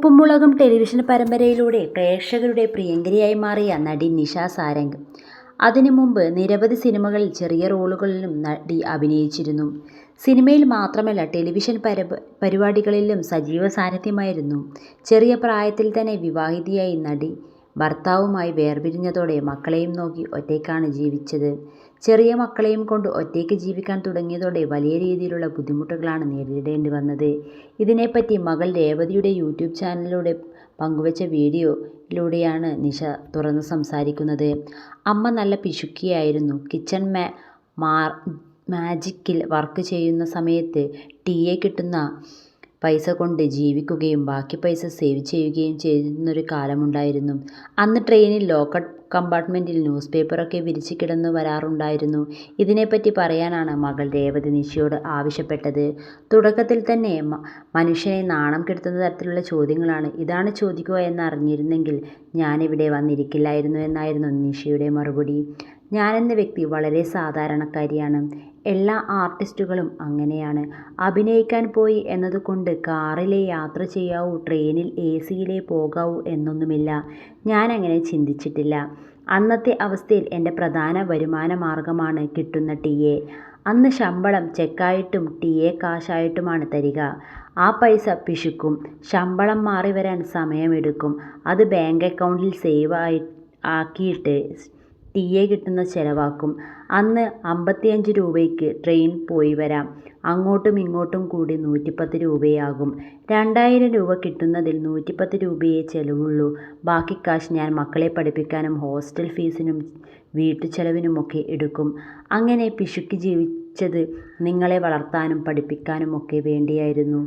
ഉപ്പും മുളകും ടെലിവിഷൻ പരമ്പരയിലൂടെ പ്രേക്ഷകരുടെ പ്രിയങ്കരിയായി മാറിയ നടി നിഷ സാരംഗ്. അതിനു മുമ്പ് നിരവധി സിനിമകളിൽ ചെറിയ റോളുകളിലും നടി അഭിനയിച്ചിരുന്നു. സിനിമയിൽ മാത്രമല്ല ടെലിവിഷൻ പരിപാടികളിലും സജീവ സാന്നിധ്യമായിരുന്നു. ചെറിയ പ്രായത്തിൽ തന്നെ വിവാഹിതയായി നടി ഭർത്താവുമായി വേർപിരിഞ്ഞതോടെ മക്കളെയും നോക്കി ഒറ്റയ്ക്കാണ് ജീവിച്ചത്. ചെറിയ മക്കളെയും കൊണ്ട് ഒറ്റയ്ക്ക് ജീവിക്കാൻ തുടങ്ങിയതോടെ വലിയ രീതിയിലുള്ള ബുദ്ധിമുട്ടുകളാണ് നേരിടേണ്ടി വന്നത്. ഇതിനെപ്പറ്റി മകൾ രേവതിയുടെ യൂട്യൂബ് ചാനലിലൂടെ പങ്കുവച്ച വീഡിയോയിലൂടെയാണ് നിഷ തുറന്നു സംസാരിക്കുന്നത്. അമ്മ നല്ല പിശുക്കിയായിരുന്നു. കിച്ചൺ മാ മാജിക്കിൽ വർക്ക് ചെയ്യുന്ന സമയത്ത് ടീയെ കിട്ടുന്ന പൈസ കൊണ്ട് ജീവിക്കുകയും ബാക്കി പൈസ സേവ് ചെയ്യുകയും ചെയ്തിരുന്നൊരു കാലമുണ്ടായിരുന്നു. അന്ന് ട്രെയിനിൽ ലോക്കർ കമ്പാർട്ട്മെന്റിൽ ന്യൂസ് പേപ്പറൊക്കെ വിരിച്ച് കിടന്നു വരാറുണ്ടായിരുന്നു. ഇതിനെപ്പറ്റി പറയാനാണ് മകൾ രേവതി നിഷിയോട് ആവശ്യപ്പെട്ടത്. തുടക്കത്തിൽ തന്നെ മനുഷ്യനെ നാണം കെടുത്തുന്ന തരത്തിലുള്ള ചോദ്യങ്ങളാണ്. ഇതാണ് ചോദിക്കുക എന്നറിഞ്ഞിരുന്നെങ്കിൽ ഞാനിവിടെ വന്നിരിക്കില്ലായിരുന്നു എന്നായിരുന്നു നിഷയുടെ മറുപടി. ഞാനെന്ന വ്യക്തി വളരെ സാധാരണക്കാരിയാണ്. എല്ലാ ആർട്ടിസ്റ്റുകളും അങ്ങനെയാണ്. അഭിനയിക്കാൻ പോയി എന്നതുകൊണ്ട് കാറിലേ യാത്ര ചെയ്യാവൂ ട്രെയിനിൽ എ എസിയിലേ പോകാവൂ എന്നൊന്നുമില്ല. ഞാനങ്ങനെ ചിന്തിച്ചിട്ടില്ല. അന്നത്തെ അവസ്ഥയിൽ എന്റെ പ്രധാന വരുമാന മാർഗമാണ് കിട്ടുന്ന ടി എ അന്ന് ശമ്പളം ചെക്കായിട്ടും ടി എ കാശായിട്ടുമാണ് തരിക. ആ പൈസ പിശുക്കും. ശമ്പളം മാറി വരാൻ സമയമെടുക്കും. അത് ബാങ്ക് അക്കൗണ്ടിൽ സേവ് ആക്കിയിട്ട് ടിഎ കിട്ടുന്ന ചിലവാക്കും അന്ന് അമ്പത്തിയഞ്ച് രൂപയ്ക്ക് ട്രെയിൻ പോയി വരാം. അങ്ങോട്ടും ഇങ്ങോട്ടും കൂടി നൂറ്റിപ്പത്ത് രൂപയാകും. രണ്ടായിരം രൂപ കിട്ടുന്നതിൽ നൂറ്റിപ്പത്ത് രൂപയേ ചെലവുള്ളൂ. ബാക്കി കാശ് ഞാൻ മക്കളെ പഠിപ്പിക്കാനും ഹോസ്റ്റൽ ഫീസിനും വീട്ടുചെലവിനുമൊക്കെ എടുക്കും. അങ്ങനെ പിശുക്കി ജീവിച്ചത് നിങ്ങളെ വളർത്താനും പഠിപ്പിക്കാനുമൊക്കെ വേണ്ടിയായിരുന്നു.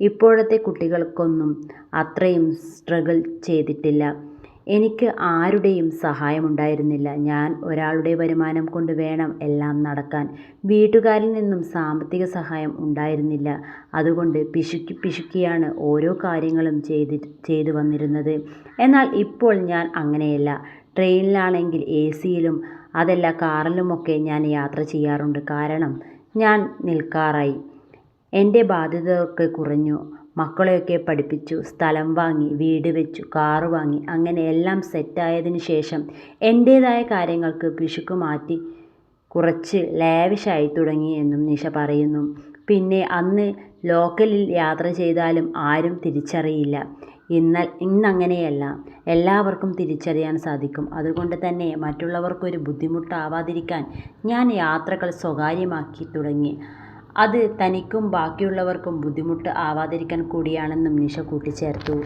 ഇപ്പോഴത്തെ കുട്ടികൾക്കൊന്നും അത്രയും സ്ട്രഗിൾ ചെയ്തിട്ടില്ല. എനിക്ക് ആരുടെയും സഹായമുണ്ടായിരുന്നില്ല. ഞാൻ ഒരാളുടെ വരുമാനം കൊണ്ട് വേണം എല്ലാം നടക്കാൻ. വീട്ടുകാരിൽ നിന്നും സാമ്പത്തിക സഹായം ഉണ്ടായിരുന്നില്ല. അതുകൊണ്ട് പിശുക്കി പിശുക്കിയാണ് ഓരോ കാര്യങ്ങളും ചെയ്തു വന്നിരുന്നത്. എന്നാൽ ഇപ്പോൾ ഞാൻ അങ്ങനെയല്ല. ട്രെയിനിലാണെങ്കിൽ എ സിയിലും അതല്ല കാറിലുമൊക്കെ ഞാൻ യാത്ര ചെയ്യാറുണ്ട്. കാരണം ഞാൻ നിൽക്കാറായി. എന്റെ ബാധ്യതകളൊക്കെ കുറഞ്ഞു. മക്കളെയൊക്കെ പഠിപ്പിച്ചു. സ്ഥലം വാങ്ങി. വീട് വെച്ചു. കാറ് വാങ്ങി. അങ്ങനെ എല്ലാം സെറ്റായതിന് ശേഷം എന്റേതായ കാര്യങ്ങൾക്ക് പിശുക്ക് മാറ്റി കുറച്ച് ലാവിഷായി ആയിത്തുടങ്ങി എന്നും നിഷ പറയുന്നു. പിന്നെ അന്ന് ലോക്കലിൽ യാത്ര ചെയ്താലും ആരും തിരിച്ചറിയില്ല. ഇന്നങ്ങനെയല്ല. എല്ലാവർക്കും തിരിച്ചറിയാൻ സാധിക്കും. അതുകൊണ്ട് തന്നെ മറ്റുള്ളവർക്കൊരു ബുദ്ധിമുട്ടാവാതിരിക്കാൻ ഞാൻ യാത്രകൾ സ്വകാര്യമാക്കി തുടങ്ങി. അത് തനിക്കും ബാക്കിയുള്ളവർക്കും ബുദ്ധിമുട്ട് ആവാതിരിക്കാൻ കൂടിയാണെന്നും നിഷ കൂട്ടിച്ചേർത്തു.